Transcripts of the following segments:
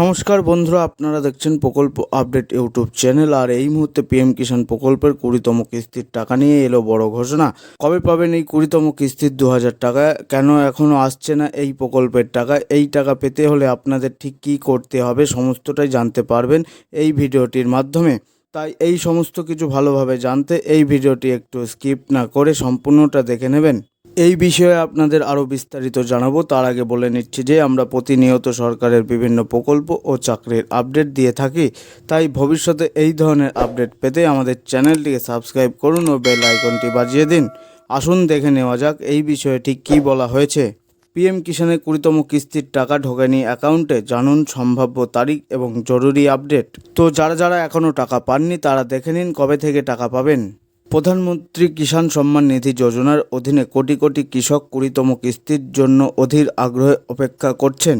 নমস্কার বন্ধুরা, আপনারা দেখছেন প্রকল্প আপডেট ইউটিউব চ্যানেল। আর এই মুহূর্তে পিএম কিষাণ প্রকল্পের কুড়িতম কিস্তির টাকা নিয়ে এলো বড় ঘোষণা। কবে পাবেন এই কুড়িতম কিস্তির দু হাজার টাকা? কেন এখনও আসছে না এই প্রকল্পের টাকা? এই টাকা পেতে হলে আপনাদের ঠিক কী করতে হবে সমস্তটাই জানতে পারবেন এই ভিডিওটির মাধ্যমে। তাই এই সমস্ত কিছু ভালোভাবে জানতে এই ভিডিওটি একটু স্কিপ না করে সম্পূর্ণটা দেখে নেবেন। এই বিষয়ে আপনাদের আরও বিস্তারিত জানাব। তার আগে বলে নিচ্ছি যে, আমরা প্রতিনিয়ত সরকারের বিভিন্ন প্রকল্প ও চাকরির আপডেট দিয়ে থাকি। তাই ভবিষ্যতে এই ধরনের আপডেট পেতে আমাদের চ্যানেলটিকে সাবস্ক্রাইব করুন ও বেল আইকনটি বাজিয়ে দিন। আসুন দেখে নেওয়া যাক এই বিষয়ে ঠিক কী বলা হয়েছে। পিএম কিষাণের কুড়িতম কিস্তির টাকা ঢোকেনি অ্যাকাউন্টে জানুন সম্ভাব্য তারিখ এবং জরুরি আপডেট। তো যারা যারা এখনও টাকা পাননি, তারা দেখে নিন কবে থেকে টাকা পাবেন। প্রধানমন্ত্রী কিষাণ সম্মান নিধি যোজনার অধীনে কোটি কোটি কৃষক কুড়িতম কিস্তির জন্য অধীর আগ্রহে অপেক্ষা করছেন।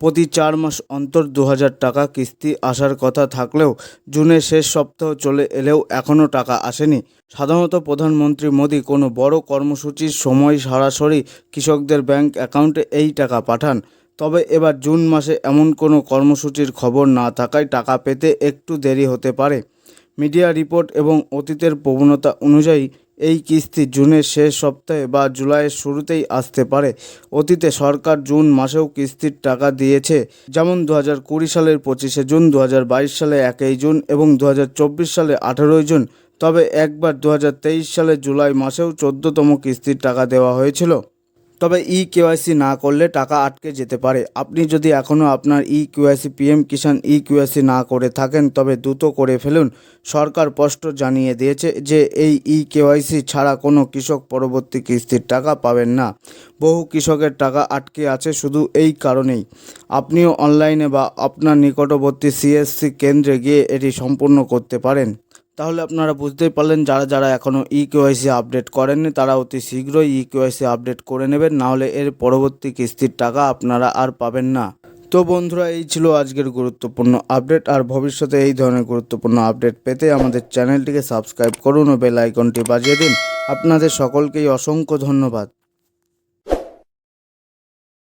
প্রতি চার মাস অন্তর দু হাজার টাকা কিস্তি আসার কথা থাকলেও জুনের শেষ সপ্তাহ চলে এলেও এখনও টাকা আসেনি। সাধারণত প্রধানমন্ত্রী মোদী কোনো বড় কর্মসূচির সময় সরাসরি কৃষকদের ব্যাংক অ্যাকাউন্টে এই টাকা পাঠান। তবে এবার জুন মাসে এমন কোনো কর্মসূচির খবর না থাকায় টাকা পেতে একটু দেরি হতে পারে। মিডিয়া রিপোর্ট এবং অতীতের প্রবণতা অনুযায়ী এই কিস্তি জুনের শেষ সপ্তাহে বা জুলাইয়ের শুরুতেই আসতে পারে। অতীতে সরকার জুন মাসেও কিস্তির টাকা দিয়েছে, যেমন দু হাজার কুড়ি সালের পঁচিশে জুন দু হাজার বাইশ সালে একই জুন এবং দু হাজার চব্বিশ সালে আঠেরোই জুন। তবে একবার দু হাজার তেইশ সালে জুলাই মাসেও চোদ্দতম কিস্তির টাকা দেওয়া হয়েছিল। তবে ই কেওয়াইসি না করলে টাকা আটকে যেতে পারে। আপনি যদি এখনও আপনার e KYC PM Kisan e KYC না করে থাকেন, তবে দ্রুত করে ফেলুন। সরকার স্পষ্ট জানিয়ে দিয়েছে যে এই ই কেওয়াইসি ছাড়া কোনো কৃষক পরবর্তী কিস্তির টাকা পাবেন না। বহু কৃষকের টাকা আটকে আছে শুধু এই কারণেই। আপনিও অনলাইনে বা আপনার নিকটবর্তী সিএসসি কেন্দ্রে গিয়ে এটি সম্পূর্ণ করতে পারেন। তাহলে আপনারা বুঝতেই পারলেন, যারা যারা এখনও ই কেওয়াইসি আপডেট করেননি, তারা অতি শীঘ্রই ই কেওয়াইসি আপডেট করে নেবেন নাহলে এর পরবর্তী কিস্তির টাকা আপনারা আর পাবেন না। তো বন্ধুরা, এই ছিল আজকের গুরুত্বপূর্ণ আপডেট আর ভবিষ্যতে এই ধরনের গুরুত্বপূর্ণ আপডেট পেতে আমাদের চ্যানেলটিকে সাবস্ক্রাইব করুন ও বেল আইকনটি বাজিয়ে দিন। আপনাদের সকলকেই অসংখ্য ধন্যবাদ।